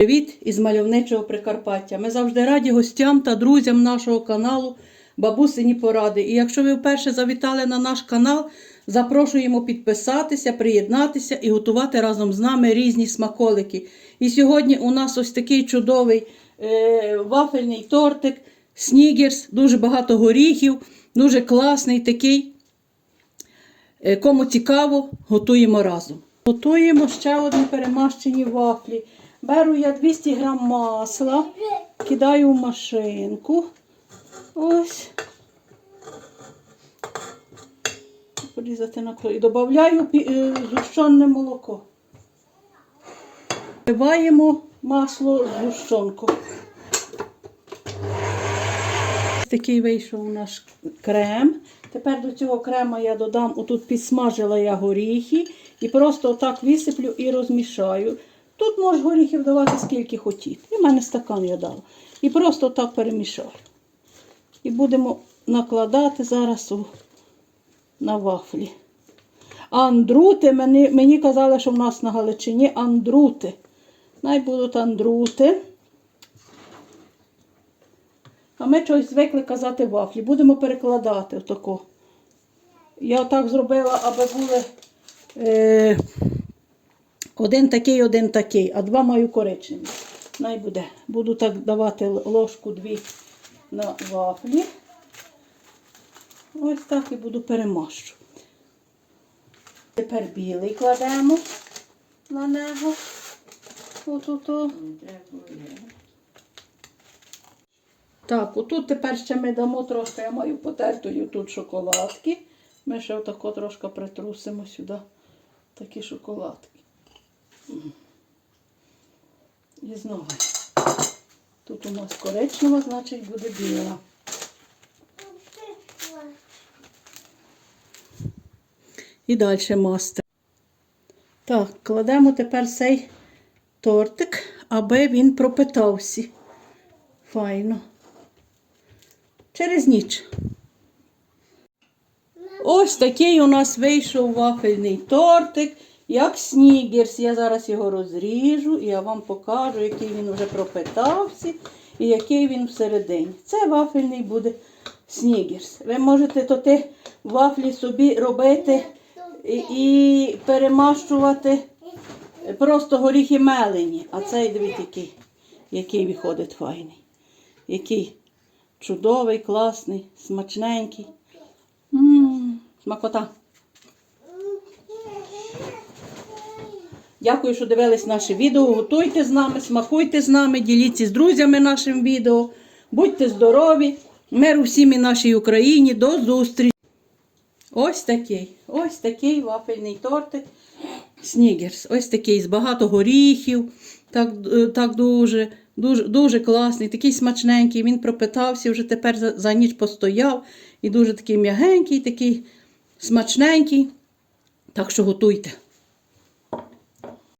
Привіт із мальовничого Прикарпаття. Ми завжди раді гостям та друзям нашого каналу Бабусині Поради. І якщо ви вперше завітали на наш канал, запрошуємо підписатися, приєднатися і готувати разом з нами різні смаколики. І сьогодні у нас ось такий чудовий е, вафельний тортик, снігерс, дуже багато горіхів, дуже класний такий. Е, Кому цікаво, готуємо разом. Готуємо ще одні перемащені вафлі. Беру я 200 грам масла, кидаю в машинку. Ось. Порізати на край. І додаю е, згущене молоко. Вливаємо масло з згущенку. Такий вийшов наш крем. Тепер до цього крема я додам, отут підсмажила я горіхи і просто отак висиплю і розмішаю. Тут можеш горіхів давати скільки хотіти. І в мене стакан я дала. І просто так перемішаю. І будемо накладати зараз у, на вафлі. Андрути, мені, мені казали, що в нас на Галичині андрути. Най будуть андрути. А ми щось звикли казати вафлі. Будемо перекладати отако. Я отак зробила, аби були е, один такий, один такий, а два маю коричневі. Най буде. Буду так давати ложку дві на вафлі. Ось так і буду перемащувати. Тепер білий кладемо на нього. Отут. Так, отут тепер ще ми дамо трошки, я маю потертою тут шоколадки. Ми ще отако трошки притрусимо сюди такі шоколадки. І знову. Тут у нас коричнева, значить буде біла. І далі мастер. Так, кладемо тепер цей тортик, аби він пропитався. Файно. Через ніч. Ось такий у нас вийшов вафельний тортик, як снігерс. Я зараз його розріжу і я вам покажу, який він вже пропитався і який він всередині. Це вафельний буде снігерс. Ви можете то ти вафлі собі робити і, і перемащувати просто горіхи мелені. А цей дивіться, який, який виходить файний. Який чудовий, класний, смачненький. Мм, смакота. Дякую, що дивились наше відео. Готуйте з нами, смакуйте з нами, діліться з друзями нашим відео. Будьте здорові, миру всім і нашій Україні. До зустрічі. Ось такий, ось такий вафельний тортик. Снігерс. Ось такий з багато горіхів. Так, е, так дуже, дуже, дуже класний, такий смачненький. Він пропитався, вже тепер за, за ніч постояв. І дуже такий м'ягенький, такий смачненький. Так що готуйте.